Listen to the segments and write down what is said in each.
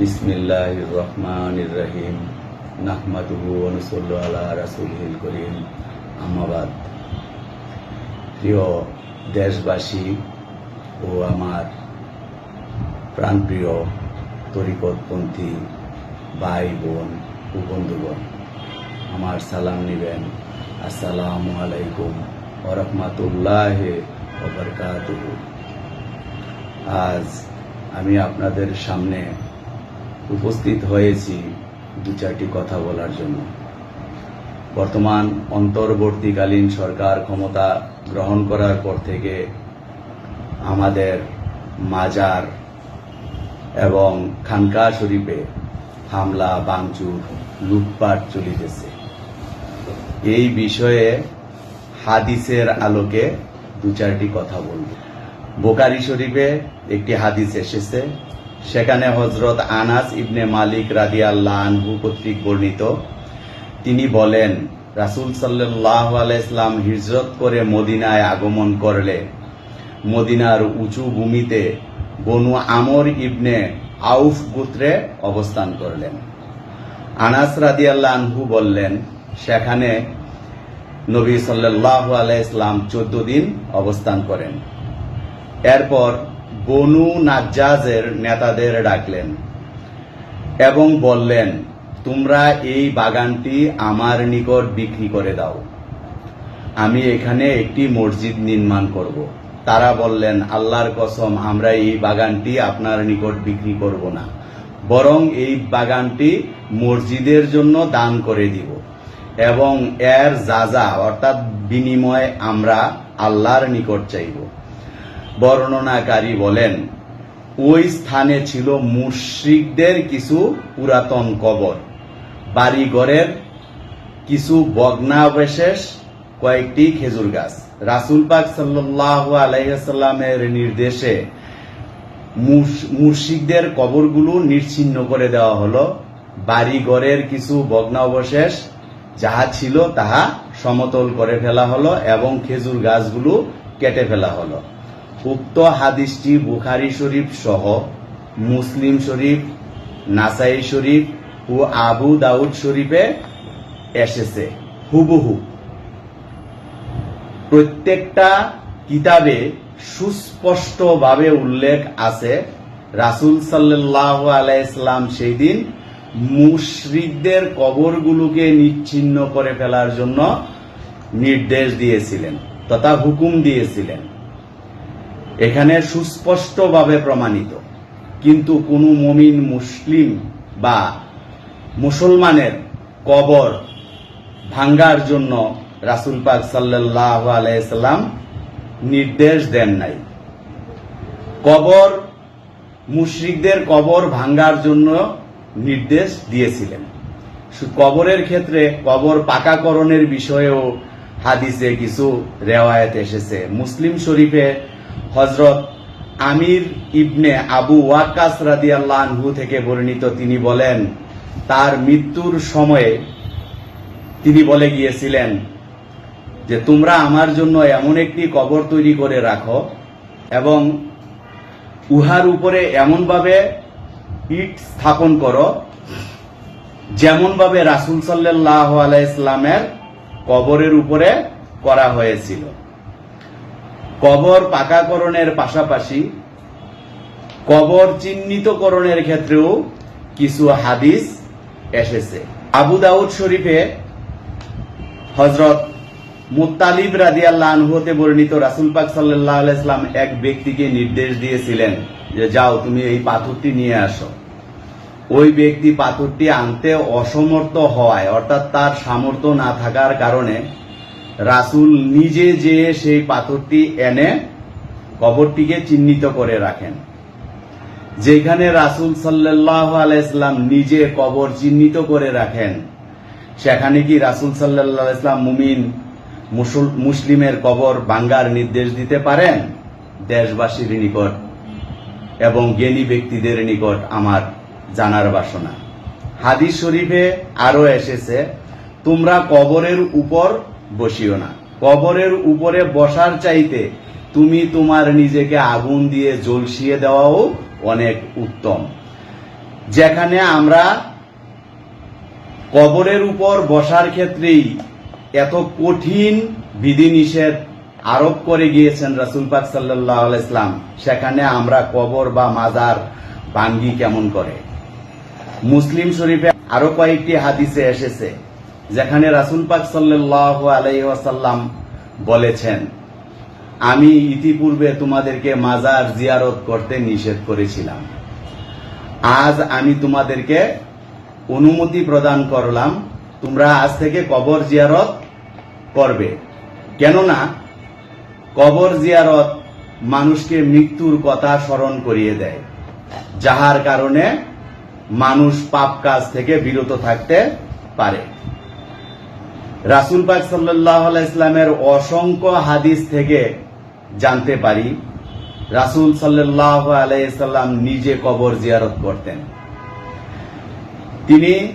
বিসমিল্লাহ রহমান রহিম। নাহমাদুহু অনুসল্লু আলা রাসুলহিল করিম। আমাবাদ প্রিয় দেশবাসী ও আমার প্রাণপ্রিয় তরিকতপন্থী ভাই বোন ও বন্ধুগণ, আমার সালাম নিবেন। আসসালামু আলাইকুম ওরহমাতুল্লাহ ওবরকাতুহু আজ আমি আপনাদের সামনে উপস্থিত হয়েছি দু চারটি কথা বলার জন্য। বর্তমান অন্তর্বর্তীকালীন সরকার ক্ষমতা গ্রহণ করার পর থেকে আমাদের মাজার এবং খানকা শরীফে হামলা বাংচুর লুটপাট চলিতেছে। এই বিষয়ে হাদিসের আলোকে দু চারটি কথা বলব। বোকারি শরীফে একটি হাদিস এসেছে সেখানে হজরত আনাস ইবনে মালিক রাদি আল্লাহ আনহু কর্তৃক বর্ণিত। তিনি বলেন, রাসুল সাল্লাহ আলাইসলাম হিজরত করে মদিনায় আগমন করলে মদিনার উঁচু ভূমিতে বনু আমর ইবনে আউফ গোত্রে অবস্থান করলেন। আনাস রাদি আল্লাহ আনহু বললেন, সেখানে নবী সাল্লাহ আলাইসলাম চোদ্দ দিন অবস্থান করেন। এরপর বনু নাজ্জাজের নেতাদের ডাকলেন এবং বললেন, তোমরা এই বাগানটি আমার নিকট বিক্রি করে দাও। আমি এখানে একটি মসজিদ নির্মাণ করব। তারা বললেন, আল্লাহর কসম, আমরা এই বাগানটি আপনার নিকট বিক্রি করব না। বরং এই বাগানটি মসজিদের জন্য দান করে দিব এবং এর যা যা, অর্থাৎ বিনিময়ে আমরা আল্লাহর নিকট চাইব। বর্ণনাকারী বলেন, ওই স্থানে ছিল মুশ্রিকদের কিছু পুরাতন কবর, বাড়িঘরের কিছু বগ্নাবশেষ, কয়েকটি খেজুর গাছ। রাসুল পাক সাল্লাহ নির্দেশে মুর্শিকদের কবরগুলো নিশ্চিহ্ন করে দেওয়া হলো। বাড়িঘরের কিছু ভগ্নাবশেষ যাহা ছিল তাহা সমতল করে ফেলা হলো এবং খেজুর গাছগুলো কেটে ফেলা হলো। উক্ত হাদিসটি বুখারি শরীফ সহ মুসলিম শরীফ, নাসাই শরীফ ও আবু দাউদ শরীফে এসেছে, হুবহু। প্রত্যেকটা কিতাবে সুস্পষ্টভাবে উল্লেখ আছে, রাসুল সাল্লাহ আলাইসলাম সেই দিন মুশরিকদের কবরগুলোকে নিচ্ছিন্ন করে ফেলার জন্য নির্দেশ দিয়েছিলেন, তথা হুকুম দিয়েছিলেন। এখানে সুস্পষ্টভাবে প্রমাণিত। কিন্তু কোনো মমিন মুসলিম বা মুসলমানের কবর ভাঙ্গার জন্য রাসুল পাক সাল্লাহ আলাইসাল্লাম নির্দেশ দেন নাই। কবর, মুশরিকদের কবর ভাঙ্গার জন্য নির্দেশ দিয়েছিলেন। কবরের ক্ষেত্রে কবর পাকাকরণের বিষয়েও হাদিসে কিছু রেওয়ায়ত এসেছে। মুসলিম শরীফে হজরত আমির ইবনে আবু ওয়াকাস রাদি আনহু থেকে বর্ণিত তিনি বলেন, তার মৃত্যুর সময়ে তিনি বলে গিয়েছিলেন যে, তোমরা আমার জন্য এমন একটি কবর তৈরি করে রাখো এবং উহার উপরে এমনভাবে ইট স্থাপন করো, যেমনভাবে রাসুল সাল্লাহ আলাইসলামের কবরের উপরে করা হয়েছিল। কবর পাকাকরণের পাশাপাশি কবর চিহ্নিতকরণের ক্ষেত্রেও কিছু হাদিস এসেছে। আবু দাউদ শরীফে হজরত মুতালিব রাদিয়াল্লাহ আনহুতে বর্ণিত রাসুল পাক সাল্লাহ আলাইসলাম এক ব্যক্তিকে নির্দেশ দিয়েছিলেন যে, যাও, তুমি এই পাথরটি নিয়ে আসো। ওই ব্যক্তি পাথরটি আনতে অসমর্থ হওয়ায়, অর্থাৎ তার সামর্থ্য না থাকার কারণে রাসুল নিজে যে সেই পাথরটি এনে কবরটিকে চিহ্নিত করে রাখেন। যেখানে রাসুল সাল্লাহ আলাইসলাম নিজে কবর চিহ্নিত করে রাখেন, সেখানে কি রাসুল সাল্লাহ ইসলাম মুমিন মুসলিমের কবর বাঙ্গার নির্দেশ দিতে পারেন? দেশবাসীর নিকট এবং জ্ঞানী ব্যক্তিদের নিকট আমার জানার বাসনা। হাদিস শরীফে আরও এসেছে, তোমরা কবরের উপর বসিও না। কবরের উপরে বসার চাইতে তুমি তোমার নিজেকে আগুন দিয়ে জলসিয়ে দেওয়াও অনেক উত্তম। যেখানে আমরা কবরের উপর বসার ক্ষেত্রেই এত কঠিন বিধিনিষেধ আরোপ করে গিয়েছেন রাসুল পাক সাল্লাহ ইসলাম সেখানে আমরা কবর বা মাজার ভাঙ্গি কেমন করে? মুসলিম শরীফে আরও কয়েকটি হাদিসে এসেছে যেখানে রাসুল পাক সাল্লাহ আলাইসাল্লাম বলেছেন, আমি ইতিপূর্বে তোমাদেরকে মাজার জিয়ারত করতে নিষেধ করেছিলাম। আজ আমি তোমাদেরকে অনুমতি প্রদান করলাম, তোমরা আজ থেকে কবর জিয়ারত করবে। কেননা, কবর জিয়ারত মানুষকে মৃত্যুর কথা স্মরণ করিয়ে দেয়, যাহার কারণে মানুষ পাপ কাজ থেকে বিরত থাকতে পারে। রাসুল পাক সাল্লাহ ইসলামের অসংখ্য হাদিস থেকে জানতে পারি, রাসুল সাল্লাহ আলাইসাল্লাম নিজে কবর জিয়ারত করতেন। তিনি,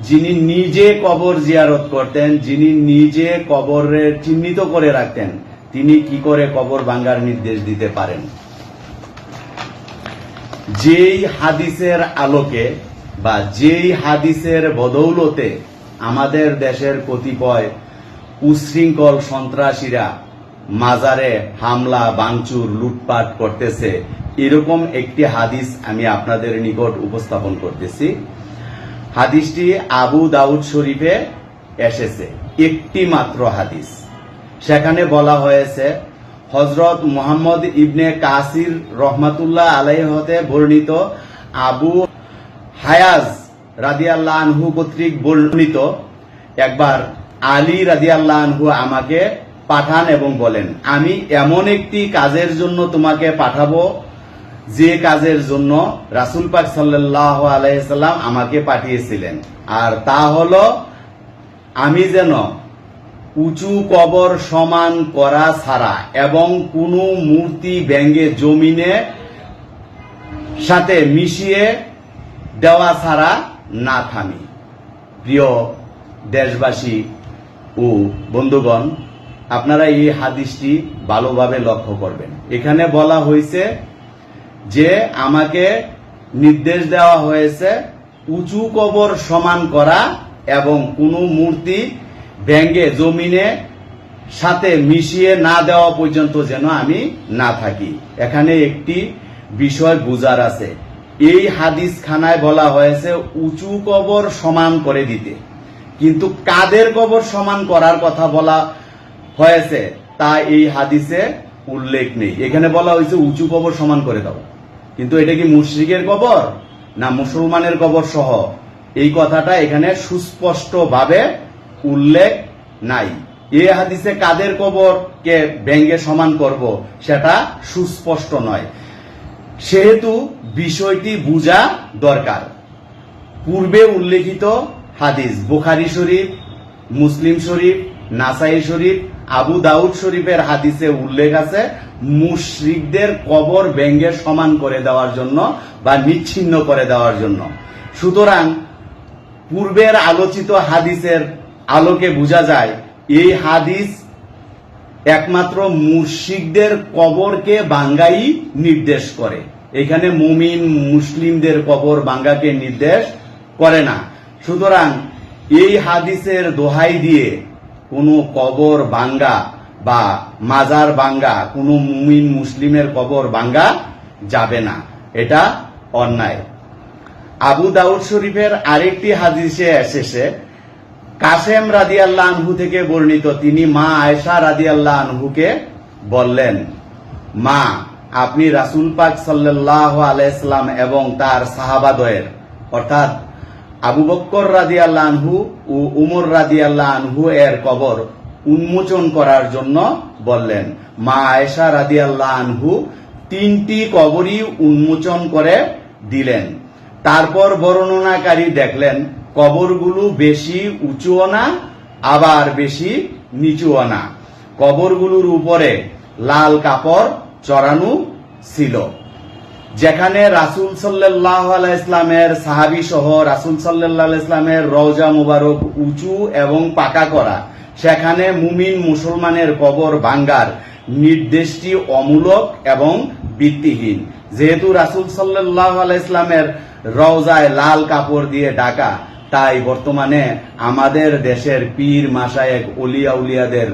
যিনি নিজে কবর জিয়ারত করতেন, যিনি নিজে কবরে চিহ্নিত করে রাখতেন, তিনি কি করে কবর ভাঙ্গার নির্দেশ দিতে পারেন? যেই হাদিসের আলোকে বা যেই হাদিসের বদৌলতে আমাদের দেশের কতিপয় উশৃঙ্খল সন্ত্রাসীরা মাজারে হামলা বাংচুর লুটপাট করতেছে। এরকম একটি হাদিস আমি আপনাদের নিকট উপস্থাপন করতেছি। হাদিসটি আবু দাউদ শরীফে এসেছে। একটি মাত্র হাদিস। সেখানে বলা হয়েছে হজরত মোহাম্মদ ইবনে কাসির রহমাতুল্লাহ আলাই হতে বর্ণিত আবু হায়াজ রাদিয়াল্লাহ আনহু কর্তৃক বর্ণিত, একবার আলী রাদিয়াল্লাহ আনহু আমাকে পাঠান এবং বলেন, আমি এমন একটি কাজের জন্য তোমাকে পাঠাবো, যে কাজের জন্য রাসুল পাক সাল্লাহ আলাইসাল্লাম আমাকে পাঠিয়েছিলেন। আর তা হল, আমি যেন উঁচু কবর সমান করা ছাড়া এবং কোনো মূর্তি ব্যঙ্গে জমিনে সাথে মিশিয়ে দেওয়া ছাড়া না থামি। প্রিয় দেশবাসী ও বন্ধুগণ, আপনারা এই হাদিসটি ভালোভাবে লক্ষ্য করবেন। এখানে বলা হয়েছে যে আমাকে নির্দেশ দেওয়া হয়েছে উঁচু কবর সমান করা এবং কোনো মূর্তি ব্যাঙ্গে জমিনে সাথে মিশিয়ে না দেওয়া পর্যন্ত যেন আমি না থাকি। এখানে একটি বিষয় বুজার আছে। এই হাদিস খানায় বলা হয়েছে, উঁচু কবর সমান করে দিতে। কিন্তু কাদের কবর সমান করার কথা বলা হয়েছে, তা এই হাদিসে উল্লেখ নেই। এখানে বলা হয়েছে, উঁচু কবর সমান করে দাও। কিন্তু এটা কি মুশ্রিকের কবর, না মুসলমানের কবর সহ? এই কথাটা এখানে সুস্পষ্টভাবে উল্লেখ নাই। এ হাদিসে কাদের কবরকে ব্যঙ্গে সমান করব, সেটা সুস্পষ্ট নয়। সেহেতু বিষয়টি বোঝা দরকার। পূর্বে উল্লেখিত হাদিস বুখারি শরীফ, মুসলিম শরীফ, নাসাই শরীফ, আবু দাউদ শরীফের হাদিসে উল্লেখ আছে, মুশরিকদের কবর ব্যঙ্গের সমান করে দেওয়ার জন্য বা নিচ্ছিন্ন করে দেওয়ার জন্য। সুতরাং পূর্বের আলোচিত হাদিসের আলোকে বোঝা যায়, এই হাদিস একমাত্র মুশিকদের কবরকে বাঙ্গাই নির্দেশ করে। এখানে মুমিন মুসলিমদের কবর বাঙ্গাকে নির্দেশ করে না। সুতরাং এই হাদিসের দোহাই দিয়ে কোনো কবর বাঙ্গা বা মাজার বাঙ্গা, কোনো মুমিন মুসলিমের কবর বাঙ্গা যাবে না। এটা অন্যায়। আবু দাউদ শরীফের আরেকটি হাদিসে এসেছে কাসেম রাদি আল্লাহ আনহু থেকে বর্ণিত তিনি মা আয়সা রাদি আল্লাহ আনহুকে বললেন, মা, আপনি রাসুল পাক সাল্লাহ আলাইসাল্লাম এবং তার সাহাবাদয়ের অর্থাৎ আবু বক্কর রাদি আল্লাহ আনহু ও উমর রাদি আল্লাহ আনহু এর কবর উন্মোচন করার জন্য বললেন। মা আয়েশা রাদি আল্লাহ আনহু তিনটি কবরই উন্মোচন করে দিলেন। তারপর বর্ণনাকারী দেখলেন কবরগুলো বেশি উঁচুও না, আবার বেশি নিচুও না। কবরগুলোর উপরে লাল কাপড় চড়ানো ছিল। যেখানে রাসুল সাল্লাহ ইসলামের সাহাবি সহ রাসুল সাল্লাহ ইসলামের রওজা মুবারক উঁচু এবং পাকা করা, সেখানে মুমিন মুসলমানের কবর বাঙ্গার নির্দেশটি অমূলক এবং ভিত্তিহীন। যেহেতু রাসুল সাল্লাহ ইসলামের রওজায় লাল কাপড় দিয়ে ঢাকা তাই বর্তমানে আমাদের দেশের পীর মাসায়েক উলিয়া উলিয়াদের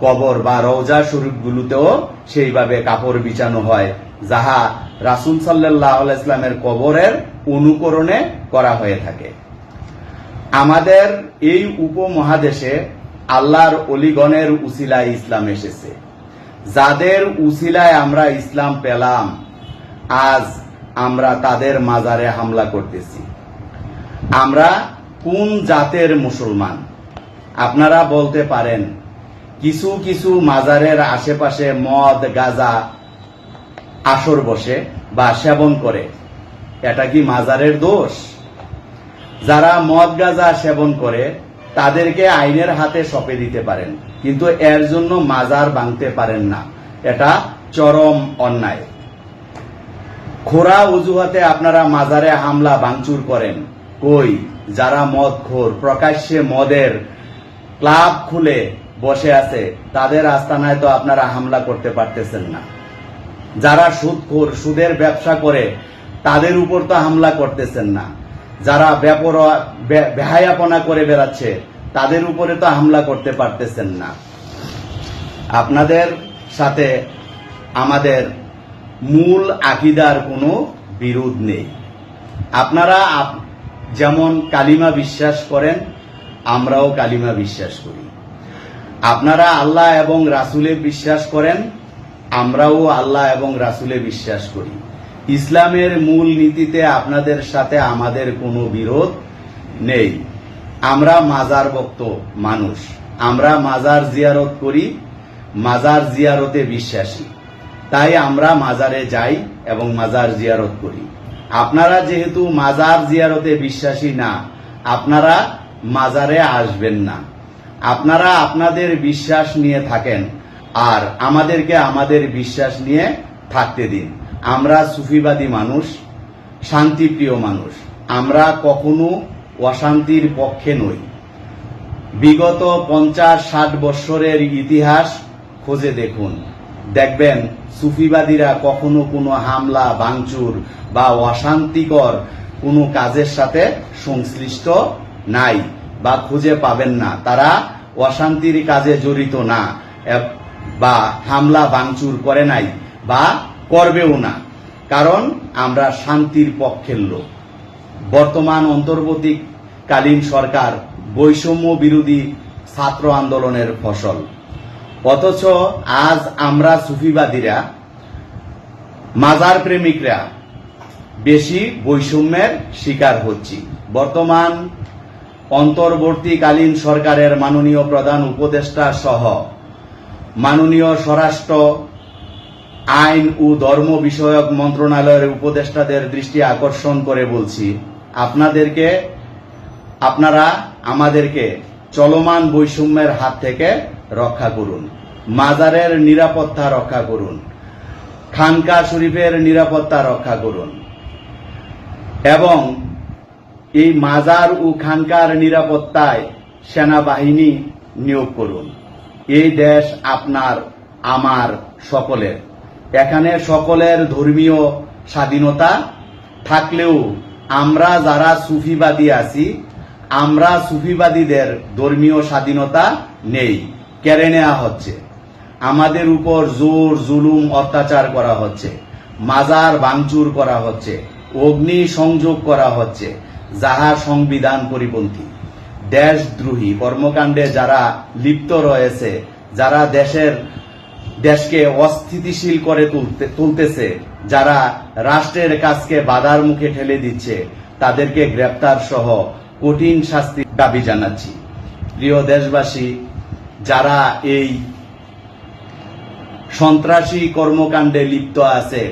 কবর বা রওজা শরীফগুলোতেও সেইভাবে কাপড় বিছানো হয়, যাহা রাসুল সাল্লাহ ইসলামের কবরের অনুকরণে করা হয়ে থাকে। আমাদের এই উপমহাদেশে আল্লাহর অলিগণের উসিলায় ইসলাম এসেছে। যাদের উসিলায় আমরা ইসলাম পেলাম, আজ আমরা তাদের মাজারে হামলা করতেছি। আমরা কোন জাতের মুসলমান? আপনারা বলতে পারেন, কিছু কিছু মাজারের আশেপাশে মদ, গাজা, আসর বসে বা সেবন করে। এটা কি মাজারের দোষ? যারা মদ, গাজা সেবন করে, তাদেরকে আইনের হাতে সঁপে দিতে পারেন, কিন্তু এর জন্য মাজার ভাঙতে পারেন না। এটা চরম অন্যায়। খোরা অজুহাতে আপনারা মাজারে হামলা, ভাঙচুর করেন। কই? যারা মদ খোর, প্রকাশ্যে মদের ক্লাব খুলে বসে আছে, তাদের আস্তানায় তো আপনারা হামলা করতে পারতেছেন না। যারা সুদখোর সুদের ব্যবসা করে, তাদের উপর তো হামলা করতেছেন না। যারা ব্যাপর বেহায়াপনা করে বেড়াচ্ছে, তাদের উপরে তো হামলা করতে পারতেছেন না। আপনাদের সাথে আমাদের মূল আকিদার কোনো বিরোধ নেই। আপনারা আপ- যেমন কালিমা বিশ্বাস করেন, আমরাও কালিমা বিশ্বাস করি। আপনারা আল্লাহ এবং রাসুলে বিশ্বাস করেন, আমরাও আল্লাহ এবং রাসুলে বিশ্বাস করি। ইসলামের মূল নীতিতে আপনাদের সাথে আমাদের কোনো বিরোধ নেই। আমরা মাজার ভক্ত মানুষ। আমরা মাজার জিয়ারত করি, মাজার জিয়ারতে বিশ্বাসী। তাই আমরা মাজারে যাই এবং মাজার জিয়ারত করি। আপনারা যেহেতু মাজার জিয়ারতে বিশ্বাসী না, আপনারা মাজারে আসবেন না। আপনারা আপনাদের বিশ্বাস নিয়ে থাকেন, আর আমাদেরকে আমাদের বিশ্বাস নিয়ে থাকতে দিন। আমরা সুফিবাদী মানুষ, শান্তিপ্রিয় মানুষ। আমরা কখনো অশান্তির পক্ষে নই। বিগত পঞ্চাশ ষাট বৎসরের ইতিহাস খোঁজে দেখুন। দেখবেন সুফিবাদীরা কখনো কোনো হামলা, ভাঙচুর বা অশান্তিকর কোনো কাজের সাথে সংশ্লিষ্ট নাই বা খুঁজে পাবেন না। তারা অশান্তির কাজে জড়িত না বা হামলা, ভাঙচুর করে নাই বা করবেও না। কারণ আমরা শান্তির পক্ষের লোক। বর্তমান অন্তর্বর্তীকালীন সরকার বৈষম্য বিরোধী ছাত্র আন্দোলনের ফসল। অথচ আজ আমরা সুফিবাদীরা, মাজার প্রেমিকরা বেশি বৈষম্যের শিকার হচ্ছি। বর্তমান অন্তর্বর্তীকালীন সরকারের মাননীয় প্রধান উপদেষ্টা সহ মাননীয় স্বরাষ্ট্র, আইন ও ধর্ম বিষয়ক মন্ত্রণালয়ের উপদেষ্টাদের দৃষ্টি আকর্ষণ করে বলছি, আপনাদেরকে, আপনারা আমাদেরকে চলমান বৈষম্যের হাত থেকে রক্ষা করুন। মাজারের নিরাপত্তা রক্ষা করুন। খানকা শরীফের নিরাপত্তা রক্ষা করুন। এবং এই মাজার ও খানকার নিরাপত্তায় সেনাবাহিনী নিয়োগ করুন। এই দেশ আপনার, আমার, সকলের। এখানে সকলের ধর্মীয় স্বাধীনতা থাকলেও আমরা যারা সুফিবাদী আছি, আমরা সুফিবাদীদের ধর্মীয় স্বাধীনতা নেই। কেড়ে নেওয়া হচ্ছে। আমাদের উপর জোর, জুলুম, অত্যাচার করা হচ্ছে। মাজার ভাঙচুর করা হচ্ছে। অগ্নি সংযোগ করা হচ্ছে। যাহা সংবিধান পরিপন্থী। দেশদ্রোহী কর্মকাণ্ডে যারা লিপ্ত রয়েছে, যারা দেশের, দেশকে অস্থিতিশীল করে তুলতে, তুলতেছে, যারা রাষ্ট্রের কাজকে বাধার মুখে ঠেলে দিচ্ছে, তাদেরকে গ্রেপ্তার সহ কঠিন শাস্তির দাবি জানাচ্ছি। প্রিয় দেশবাসী যারা এই সন্ত্রাসী কর্মকাণ্ডে লিপ্ত আছে,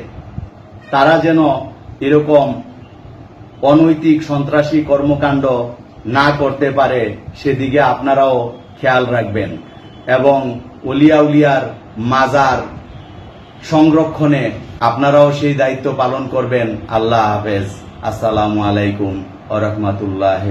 তারা যেন এরকম অনৈতিক সন্ত্রাসী কর্মকাণ্ড না করতে পারে, সেদিকে আপনারাও খেয়াল রাখবেন। এবং উলিয়া উলিয়ার মাজার সংরক্ষণে আপনারাও সেই দায়িত্ব পালন করবেন। আল্লাহ হাফেজ। আসসালামু আলাইকুম ওরহমতুল্লাহ